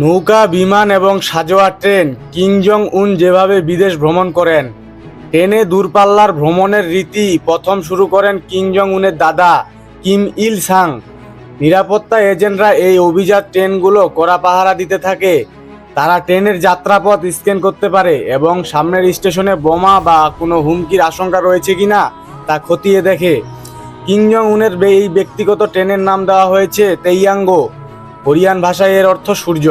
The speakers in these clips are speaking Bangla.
নৌকা, বিমান এবং সাজোয়া ট্রেন কিং জং উন যেভাবে বিদেশ ভ্রমণ করেন ট্রেনে দূরপাল্লার ভ্রমণের রীতি প্রথম শুরু করেন কিং জং উনের দাদা কিম ইল সাং। নিরাপত্তা এজেন্টরা এই অভিজাত ট্রেনগুলো কড়া পাহারা দিতে থাকে। তারা ট্রেনের যাত্রাপথ স্ক্যান করতে পারে এবং সামনের স্টেশনে বোমা বা কোনো হুমকির আশঙ্কা রয়েছে কিনা তা খতিয়ে দেখে। কিং জং উনের এই ব্যক্তিগত ট্রেনের নাম দেওয়া হয়েছে তেইয়াঙ্গো। কোরিয়ান ভাষায় এর অর্থ সূর্য।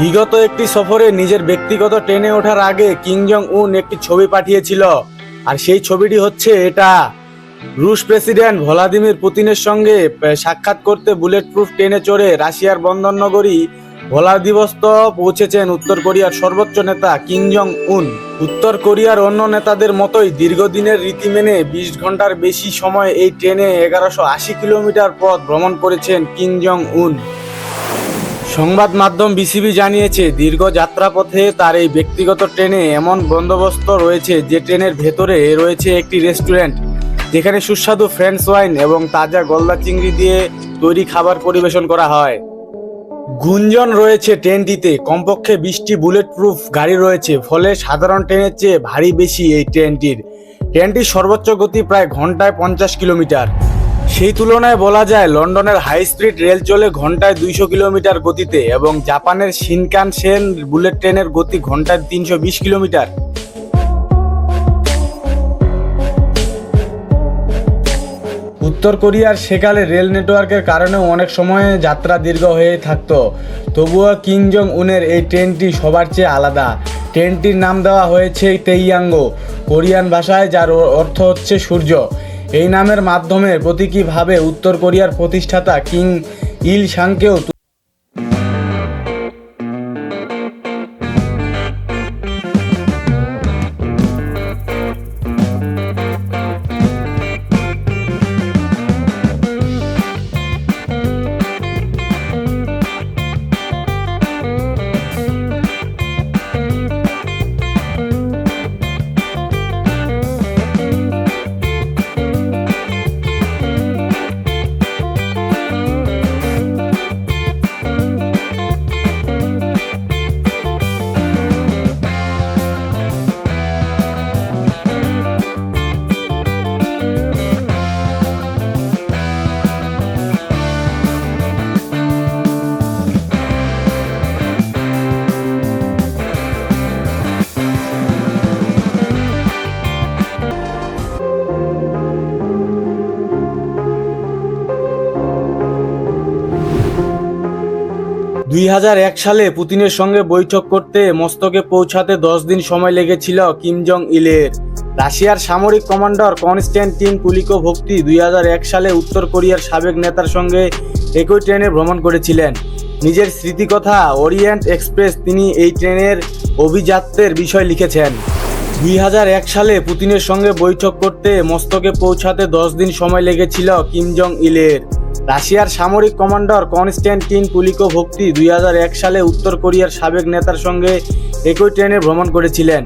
বিগত একটি সফরে নিজের ব্যক্তিগত ট্রেনে ওঠার আগে কিংজং উন একটি ছবি পাঠিয়েছিল, আর সেই ছবিটি হচ্ছে এটা। রুশ প্রেসিডেন্ট ভলাদিমির পুতিনের সঙ্গে সাক্ষাৎ করতে বুলেট প্রুফ ট্রেনে চড়ে রাশিয়ার বন্দর নগরী ভলাদিবস্ত পৌঁছেছেন উত্তর কোরিয়ার সর্বোচ্চ নেতা কিং জং উন উত্তর কোরিয়ার অন্য নেতাদের মতোই দীর্ঘদিনের রীতি মেনে বিশ ঘণ্টার বেশি সময় এই ট্রেনে এগারোশো আশি কিলোমিটার পথ ভ্রমণ করেছেন কিং জং উন সংবাদ মাধ্যম বিসিবি জানিয়েছে, দীর্ঘ যাত্রাপথে তার এই ব্যক্তিগত ট্রেনে এমন বন্দোবস্ত রয়েছে যে ট্রেনের ভেতরে রয়েছে একটি রেস্টুরেন্ট, যেখানে সুস্বাদু ফ্রেঞ্চ ওয়াইন এবং তাজা গলদা চিংড়ি দিয়ে তৈরি খাবার পরিবেশন করা হয়। গুঞ্জন রয়েছে ট্রেনটিতে। কমপক্ষে বিশটি বুলেট প্রুফ গাড়ি রয়েছে, ফলে সাধারণ ট্রেনের চেয়ে ভারী বেশি এই ট্রেনটির। ট্রেনটির সর্বোচ্চ গতি প্রায় ঘন্টায় পঞ্চাশ কিলোমিটার। সেই তুলনায় বলা যায় লন্ডনের হাই স্পিড রেল চলে ঘন্টায় দুইশো কিলোমিটার গতিতে এবং জাপানের শিনকানসেন বুলেট ট্রেনের গতি ঘন্টায় তিনশো বিশ কিলোমিটার। উত্তর কোরিয়ার সেকালে রেল নেটওয়ার্কের কারণে অনেক সময় যাত্রা দীর্ঘ হয়ে থাকতো। তবুও কিংজং উনের এই ট্রেনটি সবার চেয়ে আলাদা। ট্রেনটির নাম দেওয়া হয়েছে তেইয়াঙ্গ, কোরিয়ান ভাষায় যার অর্থ হচ্ছে সূর্য। এই নামের মাধ্যমে প্রতীকীভাবে উত্তর কোরিয়ার প্রতিষ্ঠাতা কিং ইল সাংকেও দুই হাজার এক সালে পুতিনের সঙ্গে বৈঠক করতে মস্তকে পৌঁছাতে দশ দিন সময় লেগেছিল কিম জং ইলের রাশিয়ার সামরিক কমান্ডার কনস্ট্যান্টিন কুলিকো ভক্তি দুই হাজার এক সালে উত্তর কোরিয়ার সাবেক নেতার সঙ্গে একই ট্রেনে ভ্রমণ করেছিলেন। নিজের স্মৃতিকথা ওরিয়েন্ট এক্সপ্রেস তিনি এই ট্রেনের অভিজাত্যের বিষয় লিখেছেন। দুই হাজার এক সালে পুতিনের সঙ্গে বৈঠক করতে মস্তকে পৌঁছাতে দশ দিন সময় লেগেছিল কিম জং ইলের রাশিয়ার সামরিক কমান্ডার কনস্ট্যান্টিন কুলিকো ভক্তি দুই হাজার এক সালে উত্তর কোরিয়ার সাবেক নেতার সঙ্গে একই ট্রেনে ভ্রমণ করেছিলেন।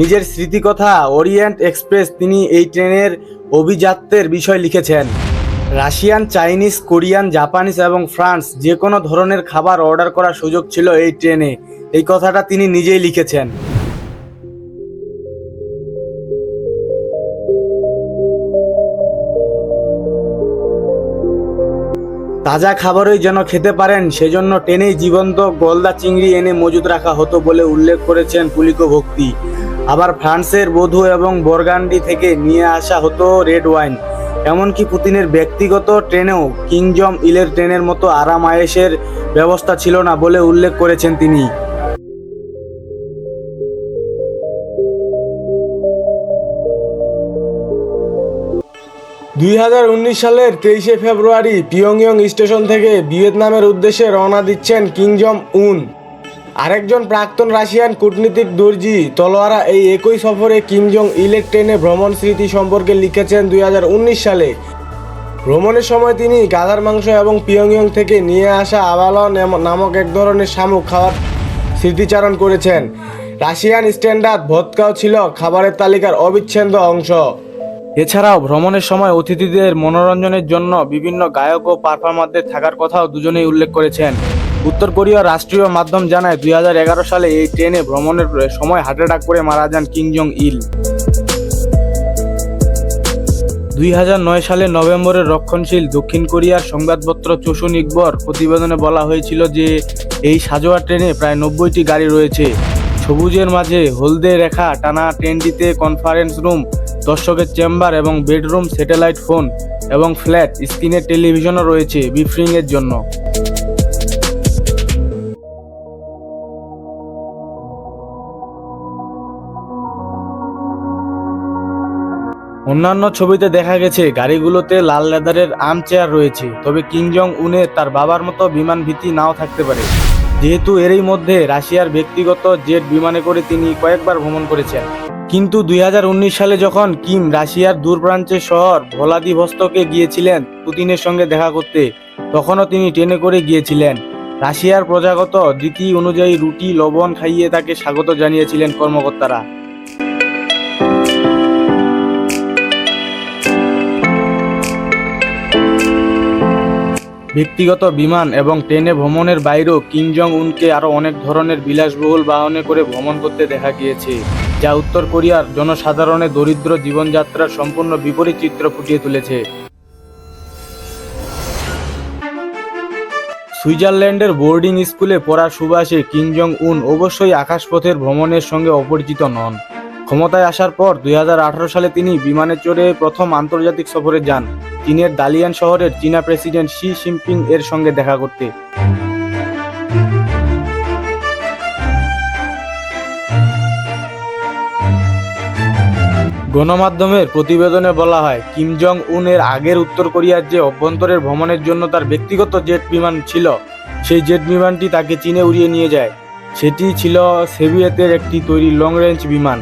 নিজের স্মৃতিকথা ওরিয়েন্ট এক্সপ্রেস তিনি এই ট্রেনের অভিজাত্যের বিষয় লিখেছেন। রাশিয়ান, চাইনিজ, কোরিয়ান, জাপানিজ এবং ফ্রান্স যে কোনো ধরনের খাবার অর্ডার করার সুযোগ ছিল এই ট্রেনে। এই কথাটা তিনি নিজেই লিখেছেন। তাজা খাবারই যেন খেতে পারেন, সেজন্য ট্রেনেই জীবন্ত গলদা চিংড়ি এনে মজুত রাখা হতো বলে উল্লেখ করেছেন পুলিকো ভক্তি। আবার ফ্রান্সের বধু এবং বরগান্ডি থেকে নিয়ে আসা হতো রেড ওয়াইন। এমনকি পুতিনের ব্যক্তিগত ট্রেনেও কিংজম ইলের ট্রেনের মতো আরাম আয়েসের ব্যবস্থা ছিল না বলে উল্লেখ করেছেন তিনি। দুই হাজার উনিশ সালের তেইশে ফেব্রুয়ারি পিয়ংইয়ং স্টেশন থেকে ভিয়েতনামের উদ্দেশ্যে রওনা দিচ্ছেন কিংজম উন। আরেকজন প্রাক্তন রাশিয়ান কূটনীতিক দর্জি তলোয়ারা এই একই সফরে কিম জং ইলেক ট্রেনে ভ্রমণ স্মৃতি সম্পর্কে লিখেছেন দুই হাজার উনিশ সালে। ভ্রমণের সময় তিনি গাধার মাংস এবং পিয়ংইয়ং থেকে নিয়ে আসা আবালন নামক এক ধরনের শামুক খাওয়ার স্মৃতিচারণ করেছেন। রাশিয়ান স্ট্যান্ডার্ড ভদকাও ছিল খাবারের তালিকার অবিচ্ছেদ্য অংশ। এছাড়াও ভ্রমণের সময় অতিথিদের মনোরঞ্জনের জন্য বিভিন্ন গায়ক ও পারফর্মারদের থাকার কথাও দুজনেই উল্লেখ করেছেন। উত্তর কোরিয়ার রাষ্ট্রীয় মাধ্যম জানায়, দুই হাজার এগারো সালে এই ট্রেনে ভ্রমণের সময় হার্ট অ্যাটাক করে মারা যান কিং জং ইল দুই হাজার নয় সালে নভেম্বরের রক্ষণশীল দক্ষিণ কোরিয়ার সংবাদপত্র চোশুন ইকবর প্রতিবেদনে বলা হয়েছিল যে, এই সাজোয়া ট্রেনে প্রায় নব্বইটি গাড়ি রয়েছে। সবুজের মাঝে হলদে রেখা টানা ট্রেনটিতে কনফারেন্স রুম দর্শকের চেম্বার এবং বেডরুম, স্যাটেলাইট ফোন এবং ফ্ল্যাট, স্ক্রিনের টেলিভিশনও রয়েছে বিফ্রিংয়ের জন্য। অন্যান্য ছবিতে দেখা গেছে, গাড়িগুলোতে লাল লেদারের আর্ম চেয়ার রয়েছে, তবে কিং জং উনের তার বাবার মতো বিমান ভীতি নাও থাকতে পারে। যেহেতু এরই মধ্যে রাশিয়ার ব্যক্তিগত জেট বিমানে করে তিনি কয়েকবার ভ্রমণ করেছেন। কিন্তু দুই হাজার উনিশ সালে যখন কিম রাশিয়ার দূরপ্রান্তের শহর ভোলাদিভস্তকে গিয়েছিলেন পুতিনের সঙ্গে দেখা করতে, তখনও তিনি ট্রেনে করে গিয়েছিলেন। রাশিয়ার প্রজাগত রীতি অনুযায়ী রুটি, লবণ খাইয়ে তাকে স্বাগত জানিয়েছিলেন কর্মকর্তারা। ব্যক্তিগত বিমান এবং ট্রেনে ভ্রমণের বাইরেও কিম জং উনকে আরও অনেক ধরনের বিলাসবহুল বাহনে করে ভ্রমণ করতে দেখা গিয়েছে। যা উত্তর কোরিয়ার জনসাধারণের দরিদ্র জীবনযাত্রার সম্পূর্ণ বিপরীত চিত্র ফুটিয়ে তুলেছে। সুইজারল্যান্ডের বোর্ডিং স্কুলে পড়ার সুবাসে কিম জং উন অবশ্যই আকাশপথের ভ্রমণের সঙ্গে অপরিচিত নন। ক্ষমতায় আসার পর দুই হাজার আঠারো সালে তিনি বিমানে চড়ে প্রথম আন্তর্জাতিক সফরে যান। চীনের দালিয়ান শহরের চীনা প্রেসিডেন্ট শি জিনপিং এর সঙ্গে দেখা করতে। গণমাধ্যমের প্রতিবেদনে বলা হয়, কিম জং উন এর আগের উত্তর কোরিয়ার যে অভ্যন্তরের ভ্রমণের জন্য তার ব্যক্তিগত জেট বিমান ছিল, সেই জেট বিমানটি তাকে চীনে উড়িয়ে নিয়ে যায়। সেটি ছিল সেভিয়েতের একটি তৈরি লং রেঞ্জ বিমান।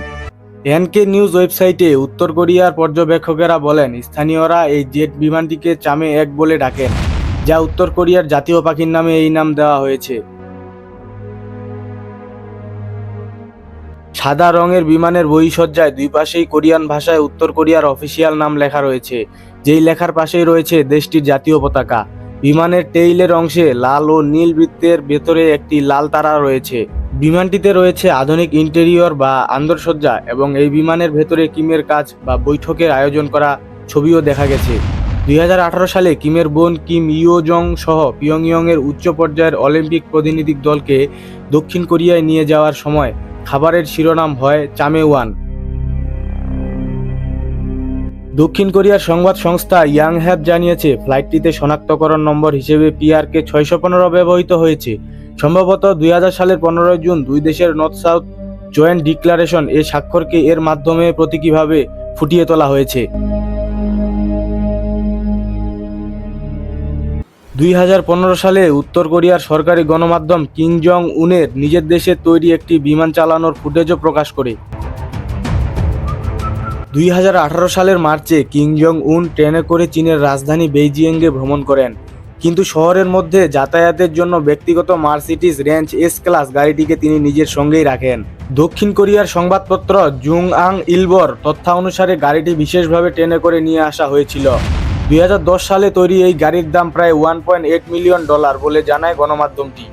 এনকে নিউজ ওয়েবসাইটে উত্তর কোরিয়ার পর্যবেক্ষকেরা বলেন, স্থানীয়রা এই জেট বিমানটিকে চামে এক বলে ডাকেন, যা উত্তর কোরিয়ার জাতীয় পাখির নামে এই নাম দেওয়া হয়েছে। সাদা রঙের বিমানের বহিঃসজ্জায় দুই পাশেই কোরিয়ান ভাষায় উত্তর কোরিয়ার অফিসিয়াল নাম লেখা রয়েছে। যেই লেখার পাশেই রয়েছে দেশটির জাতীয় পতাকা। বিমানের টেইলের অংশে লাল ও নীল বৃত্তের ভেতরে একটি লাল তারা রয়েছে। বিমানটিতে রয়েছে আধুনিক ইন্টেরিয়র বা আন্দরসজ্জা এবং এই বিমানের ভেতরে কিমের কাজ বা বৈঠকের আয়োজন করা ছবিও দেখা গেছে। দুই হাজার আঠারো সালে কিমের বোন কিম ইও জং সহ পিয়ংইয়ং এর উচ্চ পর্যায়ের অলিম্পিক প্রতিনিধি দলকে দক্ষিণ কোরিয়ায় নিয়ে যাওয়ার সময় খাবারের শিরোনাম হয় চামেওয়ান। দক্ষিণ কোরিয়ার সংবাদ সংস্থা ইয়াং হ্যাপ জানিয়েছে, ফ্লাইটটিতে শনাক্তকরণ নম্বর হিসেবে পিআরকে ছয়শো পনেরো ব্যবহৃত হয়েছে। সম্ভবত দুই হাজার সালের পনেরোই জুন দুই দেশের নর্থ সাউথ জয়েন্ট ডিক্লারেশন এ স্বাক্ষরকে এর মাধ্যমে প্রতীকীভাবে ফুটিয়ে তোলা হয়েছে। দুই হাজার পনেরো সালে উত্তর কোরিয়ার সরকারি গণমাধ্যম কিং জং উনের নিজের দেশে তৈরি একটি বিমান চালানোর ফুটেজও প্রকাশ করে। দুই হাজার আঠারো সালের মার্চে কিং জং উন ট্রেনে করে চীনের রাজধানী বেইজিংয়ে ভ্রমণ করেন। কিন্তু শহরের মধ্যে যাতায়াতের জন্য ব্যক্তিগত মার্সিডিস রেঞ্জ এস ক্লাস গাড়িটিকে তিনি নিজের সঙ্গেই রাখেন। দক্ষিণ কোরিয়ার সংবাদপত্র জুং আং ইলবর তথ্যানুসারে গাড়িটি বিশেষভাবে ট্রেনে করে নিয়ে আসা হয়েছিল। দুই হাজার দশ সালে তৈরি এই গাড়ির দাম প্রায় ওয়ান মিলিয়ন ডলার বলে জানায় গণমাধ্যমটি।